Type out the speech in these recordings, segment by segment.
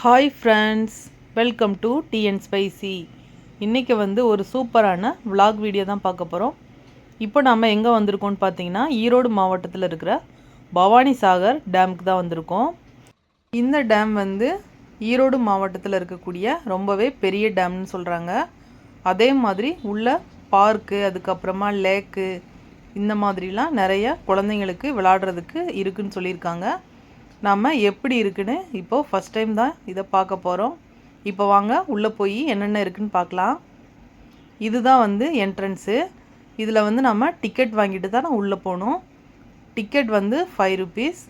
Hi friends welcome to TN spicy இன்றைக்கி வந்து ஒரு சூப்பரான விலாக் வீடியோ தான் பார்க்க போகிறோம் இப்போ நம்ம எங்கே வந்திருக்கோம்னு பார்த்தீங்கன்னா ஈரோடு மாவட்டத்தில் இருக்கிற பவானி சாகர் டேமுக்கு தான் வந்திருக்கோம். இந்த டேம் வந்து ஈரோடு மாவட்டத்தில் இருக்கக்கூடிய ரொம்பவே பெரிய டேம்னு சொல்கிறாங்க அதே மாதிரி உள்ள பார்க்கு அதுக்கப்புறமா லேக்கு இந்த மாதிரிலாம் நிறைய குழந்தைங்களுக்கு விளாடுறதுக்கு இருக்குன்னு சொல்லியிருக்காங்க. நம்ம எப்படி இருக்குன்னு இப்போது ஃபஸ்ட் டைம் தான் இதை பார்க்க போகிறோம் இப்போ வாங்க உள்ளே போய் என்னென்ன இருக்குன்னு பார்க்கலாம். இதுதான் வந்து என்ட்ரன்ஸு இதில் வந்து நம்ம டிக்கெட் வாங்கிட்டு தான் உள்ளே போகணும். டிக்கெட் வந்து ஃபைவ் ருபீஸ்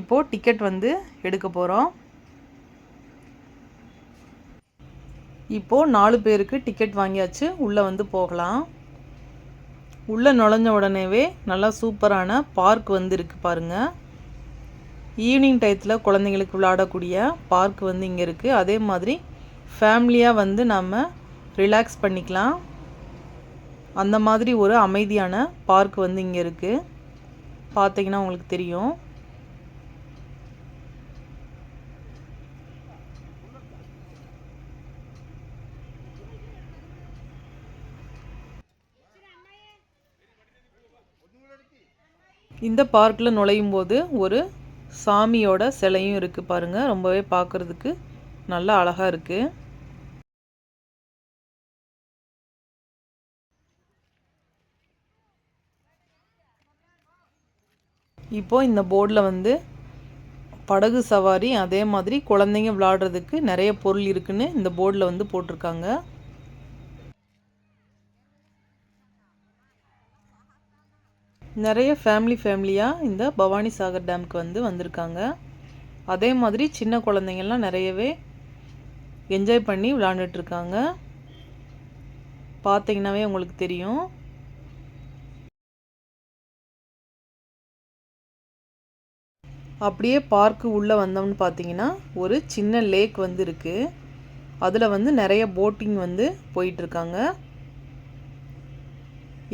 இப்போது டிக்கெட் வந்து எடுக்க போகிறோம் இப்போது நாலு பேருக்கு டிக்கெட் வாங்கியாச்சு. உள்ளே வந்து போகலாம். உள்ளே நுழைஞ்ச உடனேவே நல்லா சூப்பரான பார்க் வந்து இருக்குது பாருங்கள் ஈவினிங் டயத்தில் குழந்தைங்களுக்கு விளையாடக்கூடிய பார்க் வந்து இங்கே இருக்குது அதே மாதிரி ஃபேமிலியாக வந்து நம்ம ரிலாக்ஸ் பண்ணிக்கலாம். அந்த மாதிரி ஒரு அமைதியான பார்க் வந்து இங்கே இருக்குது பார்த்தீங்கன்னா உங்களுக்கு தெரியும். இந்த பார்க்கில் நுழையும் போது ஒரு சாமியோட சிலையும் இருக்குது பாருங்கள் ரொம்பவே பார்க்குறதுக்கு நல்லா அழகாக இருக்குது இப்போது இந்த போர்டில் வந்து படகு சவாரி அதே மாதிரி குழந்தைங்க விளாடுறதுக்கு நிறைய பொருள் இருக்குன்னு இந்த போர்டில் வந்து போட்டிருக்காங்க. நிறைய ஃபேமிலி ஃபேமிலியாக இந்த பவானி சாகர் டேமுக்கு வந்து வந்திருக்காங்க. அதே மாதிரி சின்ன குழந்தைங்கள்லாம் நிறையவே என்ஜாய் பண்ணி விளாண்டுட்ருக்காங்க பார்த்தீங்கன்னாவே உங்களுக்கு தெரியும். அப்படியே பார்க்கு உள்ளே வந்தோம்னு பார்த்தீங்கன்னா ஒரு சின்ன லேக் வந்து இருக்குது அதில் வந்து நிறைய போட்டிங் வந்து போயிட்டுருக்காங்க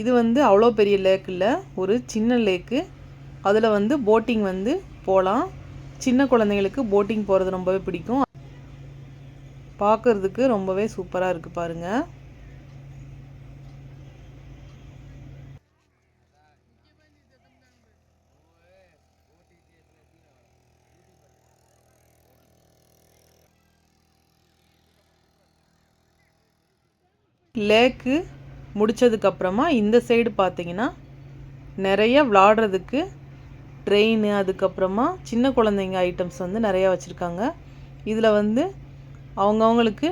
இது வந்து அவ்வளோ பெரிய லேக் இல்லை. ஒரு சின்ன லேக்கு அதில் வந்து போட்டிங் வந்து போகலாம் சின்ன குழந்தைங்களுக்கு போட்டிங் போகிறது ரொம்பவே பிடிக்கும். பார்க்குறதுக்கு ரொம்பவே சூப்பராக இருக்குது பாருங்கள் லேக்கு முடித்ததுக்கப்புறமா இந்த சைடு பார்த்தீங்கன்னா நிறைய விளாடுறதுக்கு ட்ரெயின் அதுக்கப்புறமா சின்ன குழந்தைங்க ஐட்டம்ஸ் வந்து நிறையா வச்சுருக்காங்க. இதில் வந்து அவங்கவுங்களுக்கு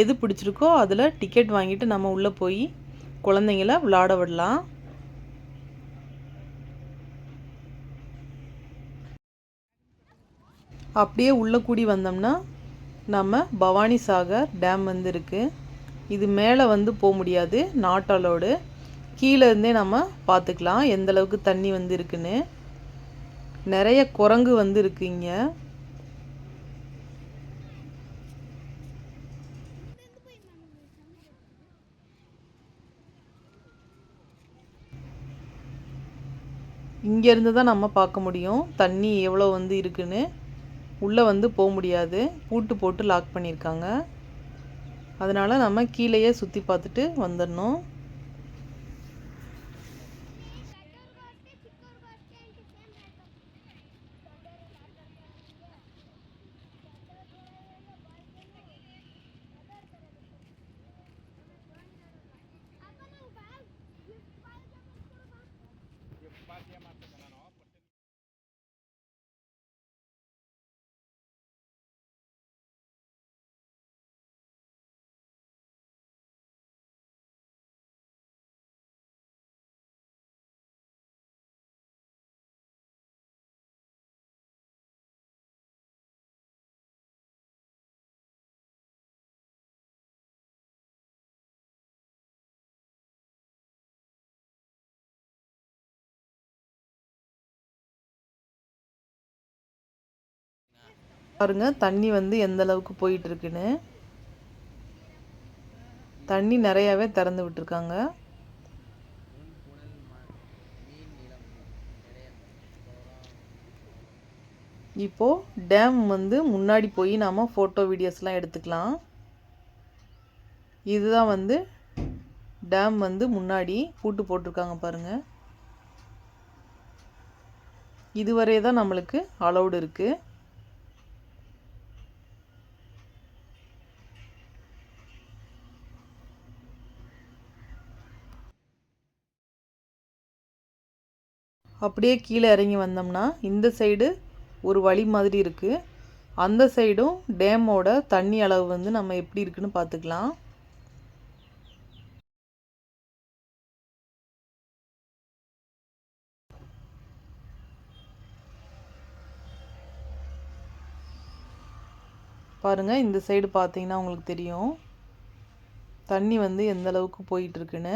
எது பிடிச்சிருக்கோ அதில் டிக்கெட் வாங்கிட்டு நம்ம உள்ளே போய் குழந்தைங்கள விளாட விடலாம். அப்படியே உள்ளே கூடி வந்தோம்னா நம்ம பவானி சாகர் டேம் வந்து இருக்குது இது மேலே வந்து போக முடியாது நாட் அலோடு கீழே இருந்தே நம்ம பார்த்துக்கலாம் எந்த அளவுக்கு தண்ணி வந்து இருக்குன்னு. நிறைய குரங்கு வந்து இருக்கு இங்கே. இங்கேருந்து தான் நம்ம பார்க்க முடியும் தண்ணி எவ்வளோ வந்து இருக்குன்னு. உள்ளே வந்து போக முடியாது பூட்டு போட்டு லாக் பண்ணியிருக்காங்க. அதனால் நம்ம கீழேயே சுற்றி பார்த்துட்டு வந்துடணும். பாருங்க தண்ணி வந்து எந்த அளவுக்கு போயிட்டு இருக்குன்னு தண்ணி நிறையாவே திறந்து விட்டுருக்காங்க. இப்போது டேம் வந்து முன்னாடி போய் நாம் ஃபோட்டோ வீடியோஸ்லாம் எடுத்துக்கலாம். இதுதான் வந்து டேம் வந்து முன்னாடி பூட்டு போட்டிருக்காங்க பாருங்கள் இதுவரை தான் நம்மளுக்கு அலௌடு இருக்குது அப்படியே கீழே இறங்கி வந்தோம்னா இந்த சைடு ஒரு வழி மாதிரி இருக்குது அந்த சைடும் டேமோட தண்ணி அளவு வந்து நம்ம எப்படி இருக்குன்னு பார்த்துக்கலாம். பாருங்கள் இந்த சைடு பார்த்தீங்கன்னா உங்களுக்கு தெரியும். தண்ணி வந்து எந்த அளவுக்கு போயிட்டுருக்குன்னு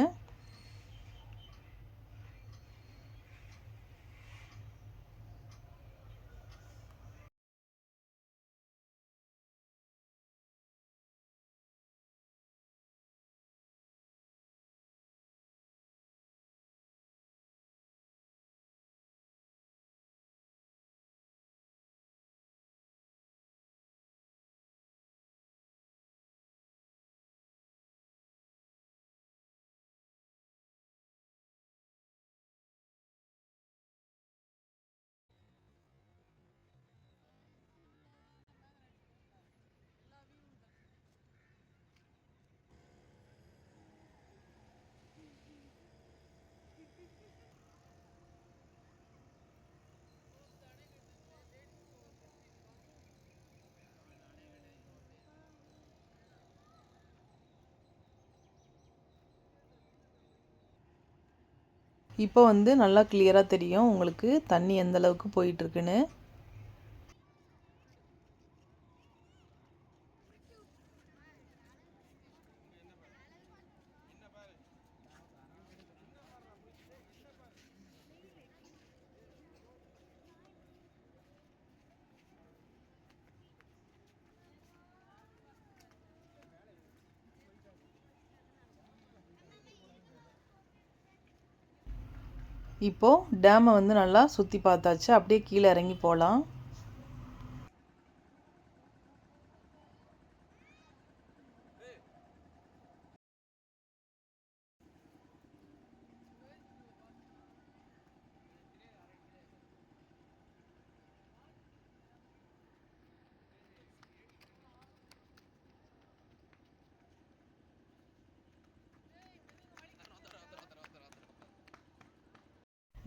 இப்போ வந்து நல்லா கிளியராக தெரியும் உங்களுக்கு தண்ணி எந்தளவுக்கு போயிட்டுருக்குன்னு இப்போது டேமை வந்து நல்லா சுற்றி பார்த்தாச்சு. அப்படியே கீழே இறங்கி போகலாம்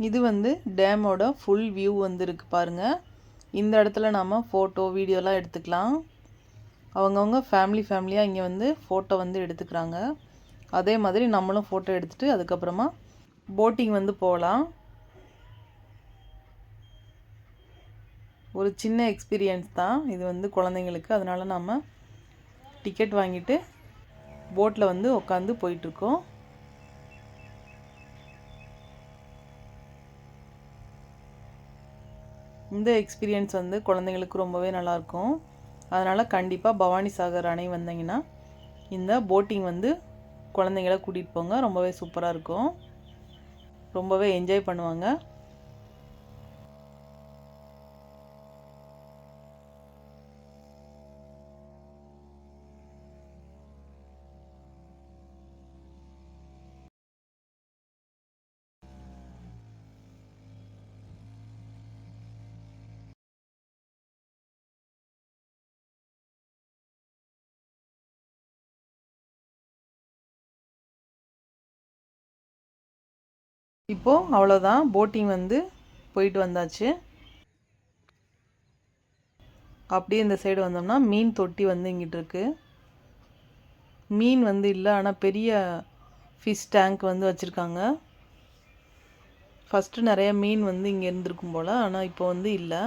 இது வந்து டேமோட ஃபுல் வியூ வந்துருக்கு பாருங்கள் இந்த இடத்துல நாம் ஃபோட்டோ வீடியோலாம் எடுத்துக்கலாம். அவங்கவுங்க ஃபேமிலி ஃபேமிலியாக இங்கே வந்து ஃபோட்டோ வந்து எடுத்துக்கிறாங்க. அதே மாதிரி நம்மளும் ஃபோட்டோ எடுத்துகிட்டு அதுக்கப்புறமா போட்டிங் வந்து போகலாம். ஒரு சின்ன எக்ஸ்பீரியன்ஸ் தான். இது வந்து குழந்தைங்களுக்கு. அதனால் நம்ம டிக்கெட் வாங்கிட்டு போட்டில் வந்து உட்காந்து போயிட்டுருக்கோம் இந்த எக்ஸ்பீரியன்ஸ் வந்து குழந்தைங்களுக்கு ரொம்பவே நல்லாயிருக்கும். அதனால் கண்டிப்பாக பவானி சாகர் அணை வந்தீங்கன்னா இந்த போட்டிங் வந்து குழந்தைங்கள கூட்டிகிட்டு போங்க. ரொம்பவே சூப்பராக இருக்கும். ரொம்பவே என்ஜாய் பண்ணுவாங்க. இப்போது அவ்வளோதான் போட்டிங் வந்து போயிட்டு வந்தாச்சு. அப்படியே இந்த சைடு வந்தோம்னா மீன் தொட்டி வந்து இங்கிட்டு இருக்குது மீன் வந்து இல்லை ஆனால் பெரிய ஃபிஷ் டேங்க் வந்து வச்சுருக்காங்க. ஃபஸ்ட்டு நிறைய மீன் வந்து இங்கே இருந்திருக்கும் போல் ஆனால் இப்போ வந்து இல்லை.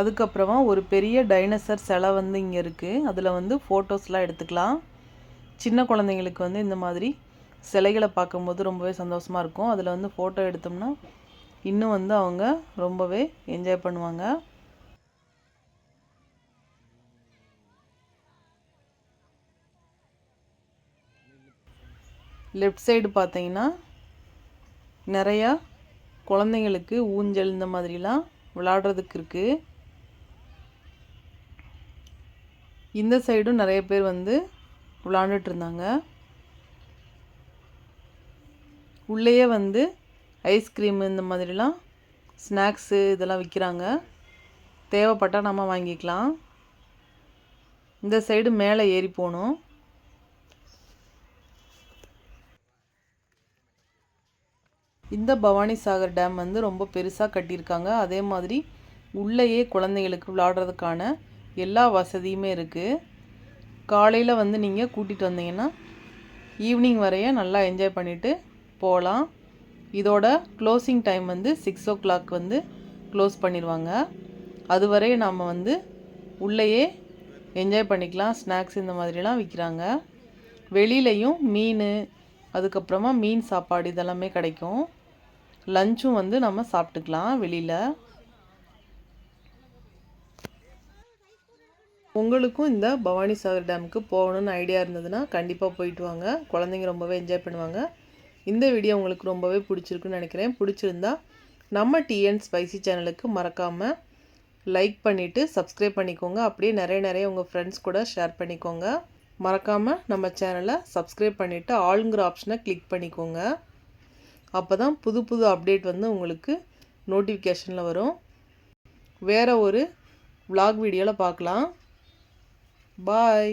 அதுக்கப்புறமா ஒரு பெரிய டைனசர் சிலை வந்து இங்கே இருக்குது அதில் வந்து ஃபோட்டோஸ்லாம் எடுத்துக்கலாம். சின்ன குழந்தைங்களுக்கு வந்து இந்த மாதிரி சிலைகளை பார்க்கும்போது ரொம்பவே சந்தோஷமாக இருக்கும். அதில் வந்து ஃபோட்டோ எடுத்தோம்னா இன்னும் வந்து அவங்க ரொம்பவே என்ஜாய் பண்ணுவாங்க. லெஃப்ட் சைடு பார்த்தீங்கன்னா நிறையா குழந்தைங்களுக்கு ஊஞ்சல் இந்த மாதிரிலாம் விளாடுறதுக்கு இருக்குது இந்த சைடும் நிறைய பேர் வந்து விளாண்டுட்டு இருந்தாங்க உள்ளேயே வந்து ஐஸ்கிரீம் இந்த மாதிரிலாம் ஸ்நாக்ஸு இதெல்லாம் விற்கிறாங்க தேவைப்பட்டால் நம்ம வாங்கிக்கலாம். இந்த சைடு மேலே ஏறி போகணும். இந்த பவானி சாகர் டேம் வந்து ரொம்ப பெருசாக கட்டியிருக்காங்க. அதே மாதிரி உள்ளேயே குழந்தைங்களுக்கு விளாடுறதுக்கான எல்லா வசதியுமே இருக்குது காலையில் வந்து நீங்கள் கூட்டிகிட்டு வந்தீங்கன்னா ஈவினிங் வரைய நல்லா என்ஜாய் பண்ணிவிட்டு போகலாம் இதோட க்ளோசிங் டைம் வந்து சிக்ஸ் ஓ கிளாக் வந்து க்ளோஸ் பண்ணிடுவாங்க அதுவரை நாம் வந்து உள்ளேயே என்ஜாய் பண்ணிக்கலாம். ஸ்நாக்ஸ் இந்த மாதிரிலாம் விற்கிறாங்க வெளியிலையும் மீன் அதுக்கப்புறமா மீன் சாப்பாடு இதெல்லாமே கிடைக்கும். லஞ்சும் வந்து நம்ம சாப்பிட்டுக்கலாம் வெளியில். உங்களுக்கும் இந்த பவானி சாகர் டேமுக்கு போகணுன்னு ஐடியா இருந்ததுன்னா கண்டிப்பாக போயிட்டு வாங்க. குழந்தைங்க ரொம்பவே என்ஜாய் பண்ணுவாங்க. இந்த வீடியோ உங்களுக்கு ரொம்பவே பிடிச்சிருக்குன்னு நினைக்கிறேன். பிடிச்சிருந்தா நம்ம டிஎன் ஸ்பைசி சேனலுக்கு மறக்காமல் லைக் பண்ணிவிட்டு சப்ஸ்கிரைப் பண்ணிக்கோங்க. அப்படியே நிறைய நிறைய உங்கள் ஃப்ரெண்ட்ஸ் கூட ஷேர் பண்ணிக்கோங்க. மறக்காமல் நம்ம சேனலை சப்ஸ்கிரைப் பண்ணிவிட்டு ஆளுங்கிற ஆப்ஷனை கிளிக் பண்ணிக்கோங்க. அப்போ தான் புது புது அப்டேட் வந்து உங்களுக்கு நோட்டிஃபிகேஷனில் வரும். வேறு ஒரு vlog வீடியோவில் பார்க்கலாம். பாய்